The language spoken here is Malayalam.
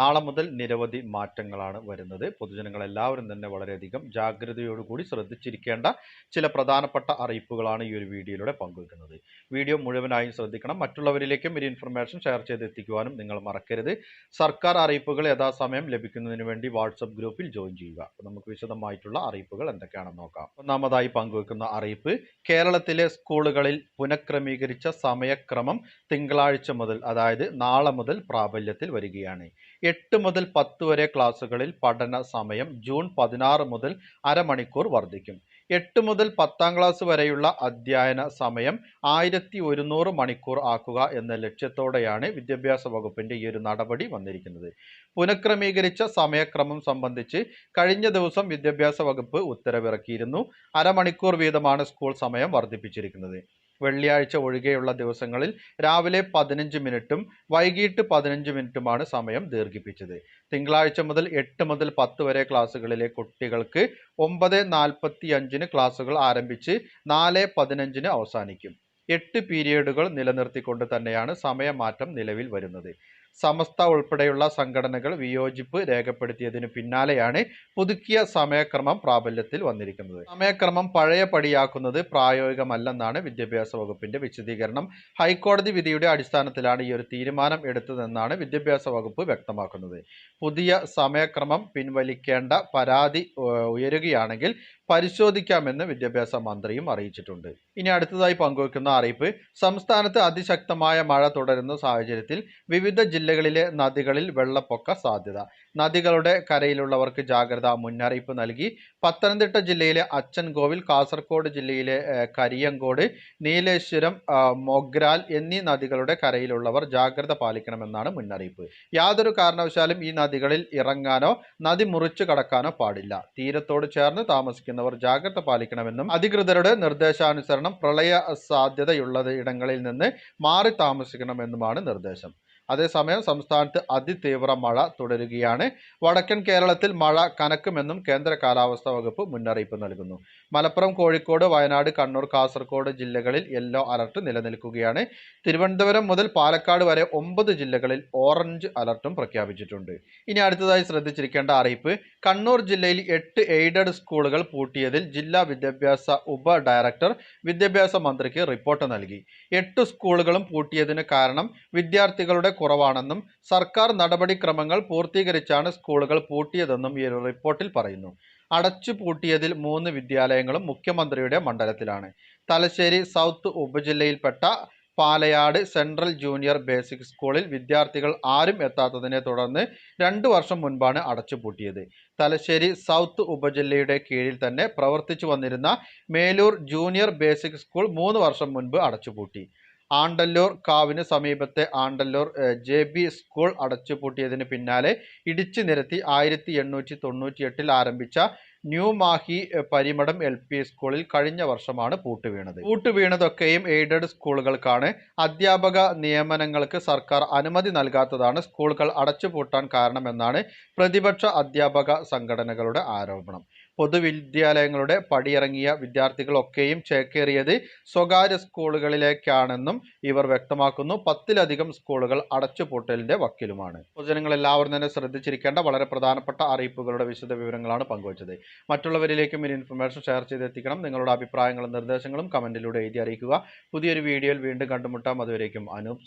നാളെ മുതൽ നിരവധി മാറ്റങ്ങളാണ് വരുന്നത്. പൊതുജനങ്ങൾ എല്ലാവരും തന്നെ വളരെയധികം ജാഗ്രതയോടുകൂടി ശ്രദ്ധിച്ചിരിക്കേണ്ട ചില പ്രധാനപ്പെട്ട അറിയിപ്പുകളാണ് ഈ ഒരു വീഡിയോയിലൂടെ പങ്കുവെക്കുന്നത്. വീഡിയോ മുഴുവനായും ശ്രദ്ധിക്കണം. മറ്റുള്ളവരിലേക്കും ഈ ഇൻഫർമേഷൻ ഷെയർ ചെയ്തെത്തിക്കുവാനും നിങ്ങൾ മറക്കരുത്. സർക്കാർ അറിയിപ്പുകൾ യഥാസമയം ലഭിക്കുന്നതിന് വേണ്ടി വാട്സപ്പ് ഗ്രൂപ്പിൽ ജോയിൻ ചെയ്യുക. നമുക്ക് വിശദമായിട്ടുള്ള അറിയിപ്പുകൾ എന്തൊക്കെയാണെന്ന് നോക്കാം. ഒന്നാമതായി പങ്കുവെക്കുന്ന അറിയിപ്പ് കേരളത്തിലെ സ്കൂളുകളിൽ പുനഃക്രമീകരിച്ച സമയക്രമം തിങ്കളാഴ്ച മുതൽ അതായത് നാളെ മുതൽ പ്രാബല്യത്തിൽ വരികയാണ്. എട്ട് മുതൽ പത്ത് വരെ ക്ലാസ്സുകളിൽ പഠന സമയം ജൂൺ പതിനാറ് മുതൽ അരമണിക്കൂർ വർദ്ധിക്കും. എട്ട് മുതൽ പത്താം ക്ലാസ് വരെയുള്ള അധ്യയന സമയം ആയിരത്തി ഒരുന്നൂറ് മണിക്കൂർ ആക്കുക എന്ന ലക്ഷ്യത്തോടെയാണ് വിദ്യാഭ്യാസ വകുപ്പിന്റെ ഈ ഒരു നടപടി വന്നിരിക്കുന്നത്. പുനഃക്രമീകരിച്ച സമയക്രമം സംബന്ധിച്ച് കഴിഞ്ഞ ദിവസം വിദ്യാഭ്യാസ വകുപ്പ് ഉത്തരവിറക്കിയിരുന്നു. അരമണിക്കൂർ വീതമാണ് സ്കൂൾ സമയം വർദ്ധിപ്പിച്ചിരിക്കുന്നത്. വെള്ളിയാഴ്ച ഒഴികെയുള്ള ദിവസങ്ങളിൽ രാവിലെ പതിനഞ്ച് മിനിറ്റും വൈകിട്ട് പതിനഞ്ച് മിനിറ്റുമാണ് സമയം ദീർഘിപ്പിച്ചത്. തിങ്കളാഴ്ച മുതൽ എട്ട് മുതൽ പത്ത് വരെ ക്ലാസ്സുകളിലെ കുട്ടികൾക്ക് ഒമ്പത് നാൽപ്പത്തി അഞ്ചിന് ക്ലാസ്സുകൾ ആരംഭിച്ച് നാല് പതിനഞ്ചിന് അവസാനിക്കും. എട്ട് പീരിയഡുകൾ നിലനിർത്തിക്കൊണ്ട് തന്നെയാണ് സമയമാറ്റം നിലവിൽ വരുന്നത്. സമസ്ത ഉൾപ്പെടെയുള്ള സംഘടനകൾ വിയോജിപ്പ് രേഖപ്പെടുത്തിയതിനു പിന്നാലെയാണ് പുതുക്കിയ സമയക്രമം പ്രാബല്യത്തിൽ വന്നിരിക്കുന്നത്. സമയക്രമം പഴയ പടിയാക്കുന്നത് പ്രായോഗികമല്ലെന്നാണ് വിദ്യാഭ്യാസ വകുപ്പിന്റെ വിശദീകരണം. ഹൈക്കോടതി വിധിയുടെ അടിസ്ഥാനത്തിലാണ് ഈ ഒരു തീരുമാനം എടുത്തതെന്നാണ് വിദ്യാഭ്യാസ വകുപ്പ് വ്യക്തമാക്കുന്നത്. പുതിയ സമയക്രമം പിൻവലിക്കേണ്ട പരാതി ഉയരുകയാണെങ്കിൽ പരിശോധിക്കാമെന്ന് വിദ്യാഭ്യാസ മന്ത്രിയും അറിയിച്ചിട്ടുണ്ട്. ഇനി അടുത്തതായി പങ്കുവയ്ക്കുന്ന അറിയിപ്പ് സംസ്ഥാനത്ത് അതിശക്തമായ മഴ തുടരുന്ന സാഹചര്യത്തിൽ വിവിധ ജില്ലകളിലെ നദികളിൽ വെള്ളപ്പൊക്ക സാധ്യത. നദികളുടെ കരയിലുള്ളവർക്ക് ജാഗ്രത മുന്നറിയിപ്പ് നൽകി. പത്തനംതിട്ട ജില്ലയിലെ അച്ചൻകോവിൽ കാസർഗോഡ് ജില്ലയിലെ കരിയങ്കോട് നീലേശ്വരം മൊഗ്രാൽ എന്നീ നദികളുടെ കരയിലുള്ളവർ ജാഗ്രത പാലിക്കണമെന്നാണ് മുന്നറിയിപ്പ്. യാതൊരു കാരണവശാലും ഈ നദികളിൽ ഇറങ്ങാനോ നദി മുറിച്ചു കടക്കാനോ പാടില്ല. തീരത്തോട് ചേർന്ന് താമസിക്കുന്നവർ ജാഗ്രത പാലിക്കണമെന്നും അധികൃതരുടെ നിർദ്ദേശാനുസരണം പ്രളയ സാധ്യതയുള്ള ഇടങ്ങളിൽ നിന്ന് മാറി താമസിക്കണമെന്നുമാണ് നിർദ്ദേശം. അതേസമയം സംസ്ഥാനത്ത് അതിതീവ്ര മഴ തുടരുകയാണ്. വടക്കൻ കേരളത്തിൽ മഴ കനക്കുമെന്നും കേന്ദ്ര കാലാവസ്ഥാ വകുപ്പ് മുന്നറിയിപ്പ് നൽകുന്നു. മലപ്പുറം കോഴിക്കോട് വയനാട് കണ്ണൂർ കാസർഗോഡ് ജില്ലകളിൽ യെല്ലോ അലർട്ട് നിലനിൽക്കുകയാണ്. തിരുവനന്തപുരം മുതൽ പാലക്കാട് വരെ ഒമ്പത് ജില്ലകളിൽ ഓറഞ്ച് അലർട്ടും പ്രഖ്യാപിച്ചിട്ടുണ്ട്. ഇനി അടുത്തതായി ശ്രദ്ധിച്ചിരിക്കേണ്ട അറിയിപ്പ് കണ്ണൂർ ജില്ലയിൽ എട്ട് എയ്ഡഡ് സ്കൂളുകൾ പൂട്ടിയതിൽ ജില്ലാ വിദ്യാഭ്യാസ ഉപ ഡയറക്ടർ വിദ്യാഭ്യാസ മന്ത്രിക്ക് റിപ്പോർട്ട് നൽകി. എട്ട് സ്കൂളുകളും പൂട്ടിയതിന് കാരണം വിദ്യാർത്ഥികളുടെ കുറവാണെന്നും സർക്കാർ നടപടിക്രമങ്ങൾ പൂർത്തീകരിച്ചാണ് സ്കൂളുകൾ പൂട്ടിയതെന്നും ഈ റിപ്പോർട്ടിൽ പറയുന്നു. അടച്ചു പൂട്ടിയതിൽ മൂന്ന് വിദ്യാലയങ്ങളും മുഖ്യമന്ത്രിയുടെ മണ്ഡലത്തിലാണ്. തലശ്ശേരി സൗത്ത് ഉപജില്ലയിൽപ്പെട്ട പാലയാട് സെൻട്രൽ ജൂനിയർ ബേസിക് സ്കൂളിൽ വിദ്യാർത്ഥികൾ ആരും എത്താത്തതിനെ തുടർന്ന് രണ്ടു വർഷം മുൻപാണ് അടച്ചുപൂട്ടിയത് തലശ്ശേരി സൗത്ത് ഉപജില്ലയുടെ കീഴിൽ തന്നെ പ്രവർത്തിച്ചു വന്നിരുന്ന മേലൂർ ജൂനിയർ ബേസിക് സ്കൂൾ മൂന്ന് വർഷം മുൻപ് അടച്ചുപൂട്ടി ആണ്ടല്ലൂർ കാവിന് സമീപത്തെ ആണ്ടല്ലൂർ ജെ ബി സ്കൂൾ അടച്ചുപൂട്ടിയതിന് പിന്നാലെ ഇടിച്ചു നിരത്തി ആയിരത്തി എണ്ണൂറ്റി തൊണ്ണൂറ്റി എട്ടിൽ ആരംഭിച്ച new Mahe Parimadam L P സ്കൂളിൽ കഴിഞ്ഞ വർഷമാണ് പൂട്ട് വീണത് വീണതൊക്കെയും എയ്ഡഡ് സ്കൂളുകൾക്കാണ് അധ്യാപക നിയമനങ്ങൾക്ക് സർക്കാർ അനുമതി നൽകാത്തതാണ് സ്കൂളുകൾ അടച്ചുപൂട്ടാൻ കാരണമെന്നാണ് പ്രതിപക്ഷ അധ്യാപക സംഘടനകളുടെ ആരോപണം. പൊതുവിദ്യാലയങ്ങളുടെ പടിയിറങ്ങിയ വിദ്യാർത്ഥികളൊക്കെയും ചേക്കേറിയത് സ്വകാര്യ സ്കൂളുകളിലേക്കാണെന്നും ഇവർ വ്യക്തമാക്കുന്നു. പത്തിലധികം സ്കൂളുകൾ അടച്ചുപൂട്ടലിന്റെ വക്കിലുമാണ്. പൊതുജനങ്ങൾ എല്ലാവരും തന്നെ ശ്രദ്ധിച്ചിരിക്കേണ്ട വളരെ പ്രധാനപ്പെട്ട അറിയിപ്പുകളുടെ വിശദ വിവരങ്ങളാണ് പങ്കുവച്ചത്. മറ്റുള്ളവരിലേക്കും ഈ ഇൻഫർമേഷൻ ഷെയർ ചെയ്തെത്തിക്കണം. നിങ്ങളുടെ അഭിപ്രായങ്ങളും നിർദ്ദേശങ്ങളും കമന്റിലൂടെ എഴുതി അറിയിക്കുക. പുതിയൊരു വീഡിയോയിൽ വീണ്ടും കണ്ടുമുട്ടാം. അതുവരേക്കും അനൂപ്